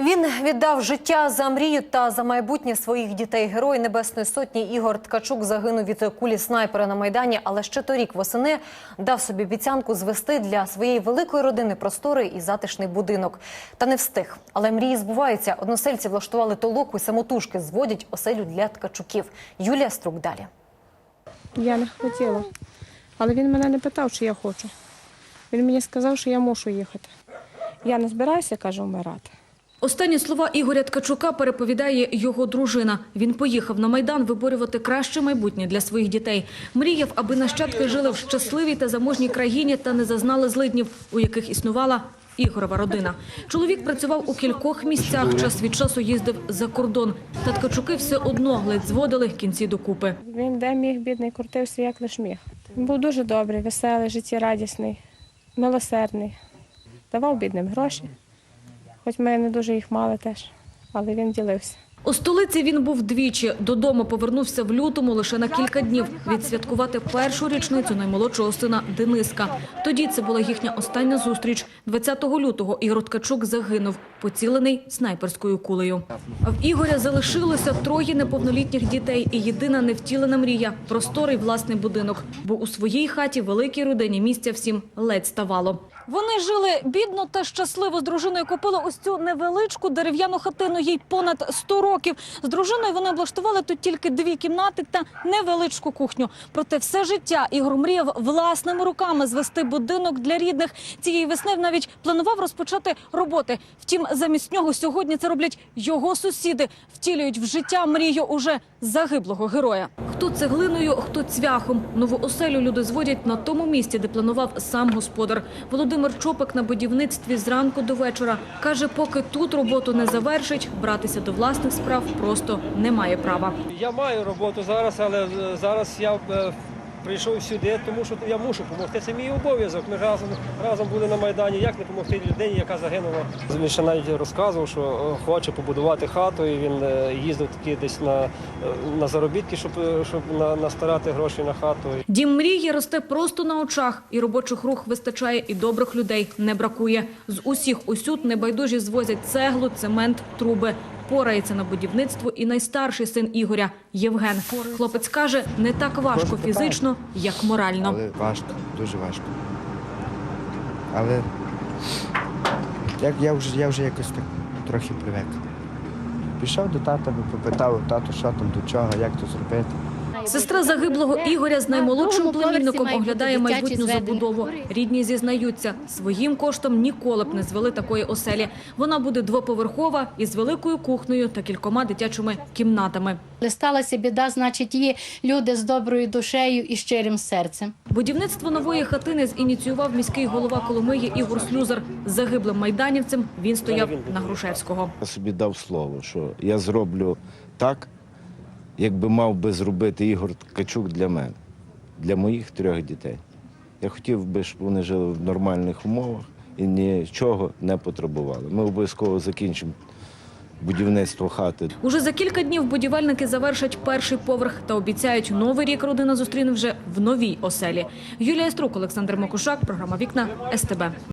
Він віддав життя за мрію та за майбутнє своїх дітей. Герой Небесної Сотні Ігор Ткачук загинув від кулі снайпера на Майдані, але ще торік восени дав собі обіцянку звести для своєї великої родини просторий і затишний будинок. Та не встиг. Але мрії збуваються. Односельці влаштували толоку і самотужки зводять оселю для ткачуків. Юлія Струк далі. Я не хотіла. Але він мене не питав, чи я хочу. Він мені сказав, що я мушу їхати. Я не збираюся, каже, вмирати. Останні слова Ігоря Ткачука переповідає його дружина. Він поїхав на Майдан виборювати краще майбутнє для своїх дітей. Мріяв, аби нащадки жили в щасливій та заможній країні та не зазнали злиднів, у яких існувала Ігорова родина. Чоловік працював у кількох місцях, час від часу їздив за кордон. Та Ткачуки все одно ледь зводили кінці докупи. Він де міг, бідний, крутився, як лиш міг. Був дуже добрий, веселий, життєрадісний, милосердний. Давав бідним гроші, хоч ми не дуже їх мали теж, але він ділився. У столиці він був двічі. Додому повернувся в лютому лише на кілька днів відсвяткувати першу річницю наймолодшого сина Дениска. Тоді це була їхня остання зустріч. 20 лютого Ігор Ткачук загинув, поцілений снайперською кулею. В Ігоря залишилося троє неповнолітніх дітей і єдина невтілена мрія – просторий власний будинок. Бо у своїй хаті великій родині місця всім ледь ставало. Вони жили бідно та щасливо. З дружиною купили ось цю невеличку дерев'яну хатину. Їй понад 100 років. З дружиною вони облаштували тут тільки дві кімнати та невеличку кухню. Проте все життя Ігор мріяв власними руками звести будинок для рідних. Цієї весни навіть планував розпочати роботи. Втім, замість нього сьогодні це роблять його сусіди. Втілюють в життя мрію уже загиблого героя. Хто цеглиною, хто цвяхом. Нову оселю люди зводять на тому місці, де планував сам господар. Володимир Чопик на будівництві зранку до вечора. Каже, поки тут роботу не завершить, братися до власних справ просто немає права. Я маю роботу зараз, але е, зараз я е, прийшов сюди, тому що я мушу допомогти. Це мій обов'язок. Ми разом разом були на Майдані. Як не допомогти людині, яка загинула? Він ще навіть розказував, що е, хоче побудувати хату, і він е, їздив таки десь на, е, на заробітки, щоб, щоб на, настарати гроші на хату. Дім мрії росте просто на очах, і робочих рук вистачає, і добрих людей не бракує. З усіх усюд небайдужі звозять цеглу, цемент, труби. Порається на будівництво і найстарший син Ігоря Євген. Хлопець каже, не так важко фізично, як морально. Але важко, дуже важко. Але як я вже, я вже якось так трохи привик. Пішов до тата, попитав тату, що там, до чого, як то зробити. Сестра загиблого Ігоря з наймолодшим племінником оглядає майбутню забудову. Рідні зізнаються, своїм коштом ніколи б не звели такої оселі. Вона буде двоповерхова із великою кухнею та кількома дитячими кімнатами. Але сталася біда, значить, є люди з доброю душею і щирим серцем. Будівництво нової хатини зініціював міський голова Коломиї Ігор Слюзар. Загиблим майданівцем він стояв на Грушевського. Я собі дав слово, що я зроблю так, якби мав би зробити Ігор Ткачук для мене, для моїх трьох дітей. Я хотів би, щоб вони жили в нормальних умовах і нічого не потребували. Ми обов'язково закінчимо будівництво хати. Уже за кілька днів будівельники завершать перший поверх та обіцяють, новий рік родина зустріне вже в новій оселі. Юлія Струк, Олександр Макушак, програма Вікна СТБ.